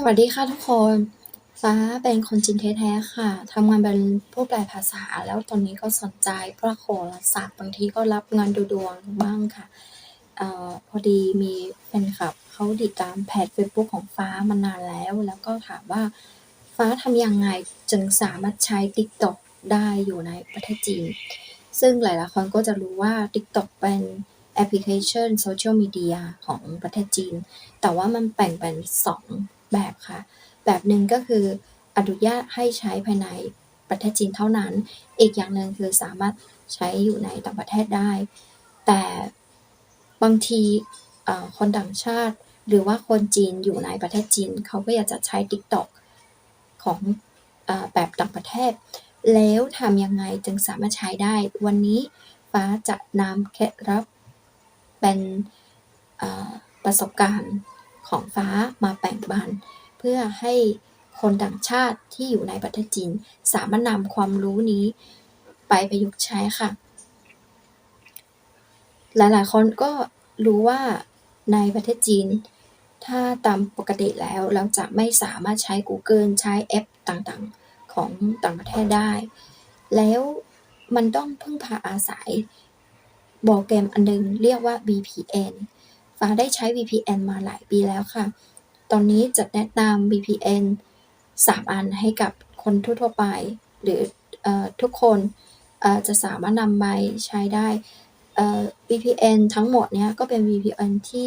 สวัสดีค่ะทุกคนฟ้าเป็นคนจีนแท้ๆค่ะทำงานเป็นผู้แปลภาษาแล้วตอนนี้ก็สนใจพระโหราศาสตร์บางทีก็รับงานดูดวงบ้างค่ะออพอดีมีแฟนคลับเขาติดตามเพจเฟซบุ๊กของฟ้ามานานแล้ว แล้วก็ถามว่าฟ้าทำยังไงจึงสามารถใช้ TikTok ได้อยู่ในประเทศจีน ซึ่งหลายๆคนก็จะรู้ว่า TikTok เป็นแอปพลิเคชันโซเชียลมีเดียของประเทศจีน แต่ว่ามันแบ่งเป็น2 แบบค่ะ แบบหนึ่งก็คืออนุญาตให้ใช้ภายในประเทศจีนเท่านั้น อีกอย่างหนึ่งคือสามารถใช้อยู่ในต่างประเทศได้ แต่บางทีคนต่างชาติ หรือว่าคนจีนอยู่ในประเทศจีน เขาก็อยากจะใช้ TikTok ของอแบบต่างประเทศ แล้วทำยังไงจึงสามารถใช้ได้ วันนี้ฟ้าจะนำเคล็ดลับเป็นประสบการณ์ ของฟ้ามาแบ่งปัน เพื่อให้คนต่างชาติที่อยู่ในประเทศจีน สามารถนำความรู้นี้ไปประยุกต์ใช้ค่ะ หลายๆ คนก็รู้ว่าในประเทศจีน ถ้าตามปกติแล้วเราจะไม่สามารถใช้ Google ใช้แอปต่างๆ ของต่างประเทศได้ แล้วมันต้องพึ่งพาอาศัยโปรแกรมอันหนึ่งเรียกว่า VPN ฟ้าได้ใช้ VPN มาหลายปีแล้วค่ะ ตอนนี้จะแนะนำ VPN 3 อันให้กับคนทั่วๆไป หรือออทุกคนจะสามารถนำไปใช้ได้ VPN ทั้งหมดเนี้ยก็เป็น VPN ที่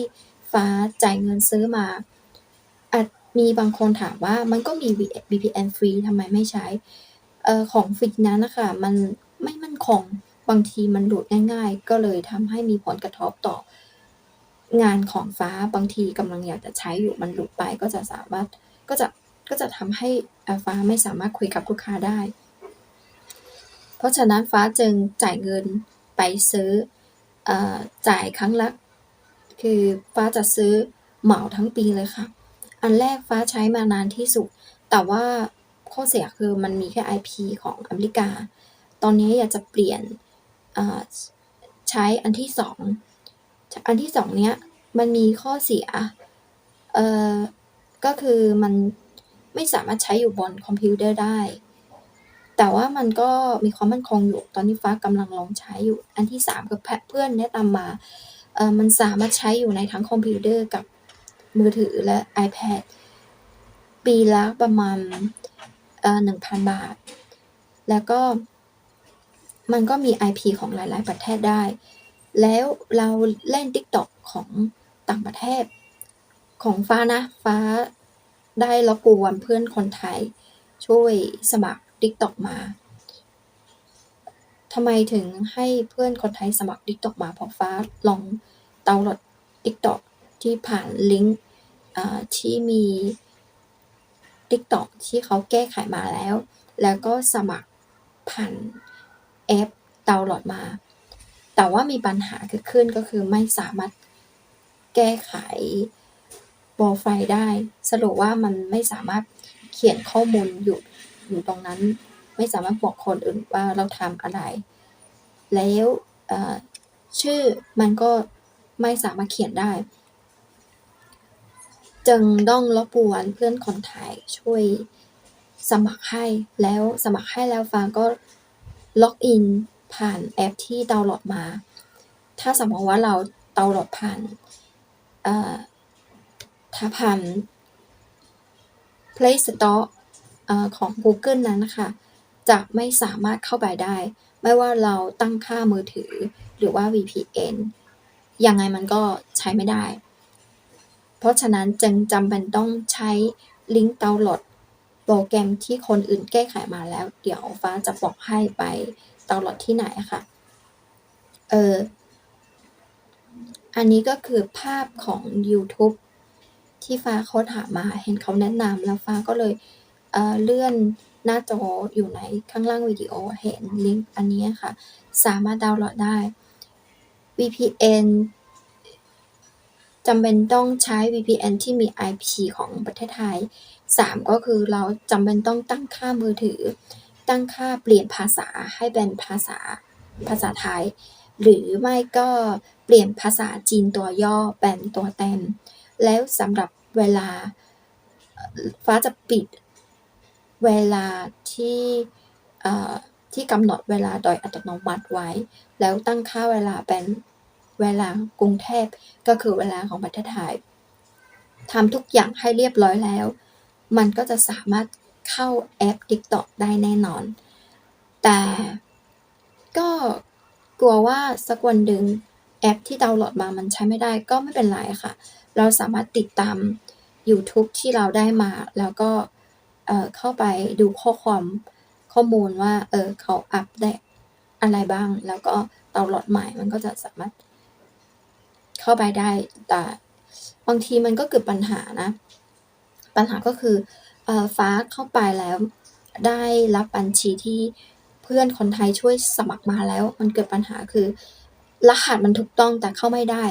ฟ้าจ่ายเงินซื้อมา อาจมีบางคนถามว่ามันก็มี VPN ฟรีทำไมไม่ใช้อของฟรีนั้นนะคะมันไม่มั่นคงบางทีมันหลุดง่าย ๆ ก็เลยทำให้มีผลกระทบต่อ งานของฟ้าบางทีกำลังอยากจะใช้อยู่มันหลุดไปก็จะสามารถก็จะก็จะทำให้ฟ้าไม่สามารถคุยกับลูกค้าได้ เพราะฉะนั้นฟ้าจึงจ่ายเงินไปซื้อออจ่ายครั้งละคือฟ้าจะซื้อเหมาทั้งปีเลยค่ะ อันแรกฟ้าใช้มานานที่สุด แต่ว่าข้อเสียคือมันมีแค่ IP ของอเมริกา ตอนนี้อยากจะเปลี่ยนใช้อันที่2อั อันที่2เนี้ยมันมีข้อเสีย เอ่อ ก็คือมันไม่สามารถใช้อยู่บนคอมพิวเตอร์ได้ แต่ว่ามันก็มีความมั่นคงอยู่ ตอนนี้ฟ้ากำลังลองใช้อยู่ อันที่3คือแพะเพื่อนแนะนำมา เอ่อ มันสามารถใช้อยู่ในทั้งคอมพิวเตอร์กับมือถือและ iPad ปีละประมาณเอ่อ1,000บาท แล้วก็มันก็มี IP ของหลาย ๆ ประเทศได้ แล้วเราเล่น TikTok ของต่างประเทศ ของฟ้านะ ฟ้าได้รบกวนเพื่อนคนไทย ช่วยสมัคร TikTok มาทำไมถึงให้เพื่อนคนไทยสมัคร TikTok มาเพราะฟ้าลองดาวน์โหลด TikTok ที่ผ่านลิงก์ที่มี TikTok ที่เขาแก้ไขมาแล้ว แล้วก็สมัครผ่านแอปดาวน์โหลดมา แต่ว่ามีปัญหาเกิดขึ้นก็คือไม่สามารถแก้ไขโปรไฟได้สรุปว่ามันไม่สามารถเขียนข้อมูลอยู่อยู่ตรงนั้น ไม่สามารถบอกคนอื่นว่าเราทำอะไร แล้วชื่อมันก็ไม่สามารถเขียนได้ จึงต้องรบกวนเพื่อนคนไทยช่วยสมัครให้แล้วสมัครให้แล้วฟ้าก็ล็อกอิน ผ่านแอปที่ดาวน์โหลดมา ถ้าสมมติว่าเราดาวน์โหลดผ่านเอ่อถ้าผ่าน Play Store เอ่อของกูเกิลนั้นนะคะ จะไม่สามารถเข้าไปได้ ไม่ว่าเราตั้งค่ามือถือหรือว่า VPN ยังไงมันก็ใช้ไม่ได้ เพราะฉะนั้นจึงจำเป็นต้องใช้ลิงก์ดาวน์โหลดโปรแกรมที่คนอื่นแก้ไขมาแล้ว เดี๋ยวฟ้าจะบอกให้ไป ดาวโหลดที่ไหนอะค่ะ เออ อันนี้ก็คือภาพของยูทูบที่ฟ้าเขาถามมาเห็นเขาแนะนำแล้วฟ้าก็เลยเอ่อเลื่อนหน้าจออยู่ในข้างล่างวิดีโอเห็นลิงก์อันนี้อะค่ะ สามารถดาวน์โหลดได้ VPN จำเป็นต้องใช้ VPN ที่มี IP ของประเทศไทย 3 ก็คือเราจำเป็นต้องตั้งค่ามือถือ ตั้งค่าเปลี่ยนภาษาให้เป็นภาษาภาษาไทย หรือไม่ก็เปลี่ยนภาษาจีนตัวย่อเป็นตัวเต็ม แล้วสำหรับเวลาฟ้าจะปิดเวลาที่ที่กำหนดเวลาโดยอัตโนมัติไว้ แล้วตั้งค่าเวลาเป็นเวลากรุงเทพก็คือเวลาของประเทศไทยทำทุกอย่างให้เรียบร้อยแล้ว มันก็จะสามารถ เข้าแอป TikTok ได้แน่นอน แต่ก็กลัวว่าสักวันหนึ่งแอปที่ดาวน์โหลดมามันใช้ไม่ได้ก็ไม่เป็นไรค่ะ เราสามารถติดตาม YouTube ที่เราได้มา แล้วก็เเข้าไปดูข้อความข้อมูลว่า เออเขาอัปเดตอะไรบ้าง แล้วก็ดาวน์โหลดใหม่มันก็จะสามารถเข้าไปได้แต่บางทีมันก็เกิดปัญหานะ ปัญหาก็คือ ฟ้าเข้าไปแล้ว ได้รับบัญชีที่เพื่อนคนไทยช่วยสมัครมาแล้ว มันเกิดปัญหาคือ รหัสมันถูกต้องแต่เข้าไม่ได้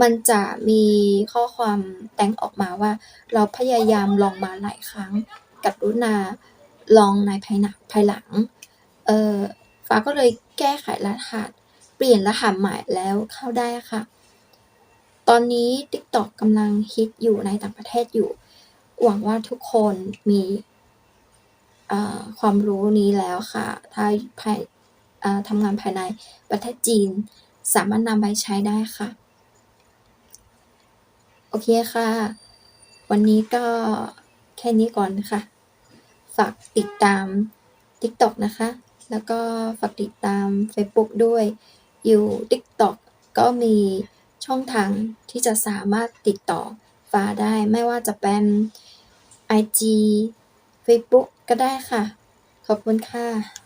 มันจะมีข้อความแต่งออกมาว่า เราพยายามลองมาหลายครั้งกรุณาลองในภายหนักภายหลัง เออฟ้าก็เลยแก้ไขรหัส เปลี่ยนรหัสใหม่แล้วเข้าได้ค่ะ ตอนนี้ TikTok กำลังฮิตอยู่ในต่างประเทศอยู่ หวังว่าทุกคนมีความรู้นี้แล้วค่ะ ถ้าภายทำงานภายในประเทศจีน สามารถนำไปใช้ได้ค่ะ โอเคค่ะ วันนี้ก็แค่นี้ก่อนค่ะ ฝากติดตาม TikTok นะคะ แล้วก็ฝากติดตาม Facebook ด้วย อยู่ TikTok ก็มีช่องทางที่จะสามารถติดต่อาได้ไม่ว่าจะเป็น IG Facebook ก็ได้ค่ะ ขอบคุณค่ะ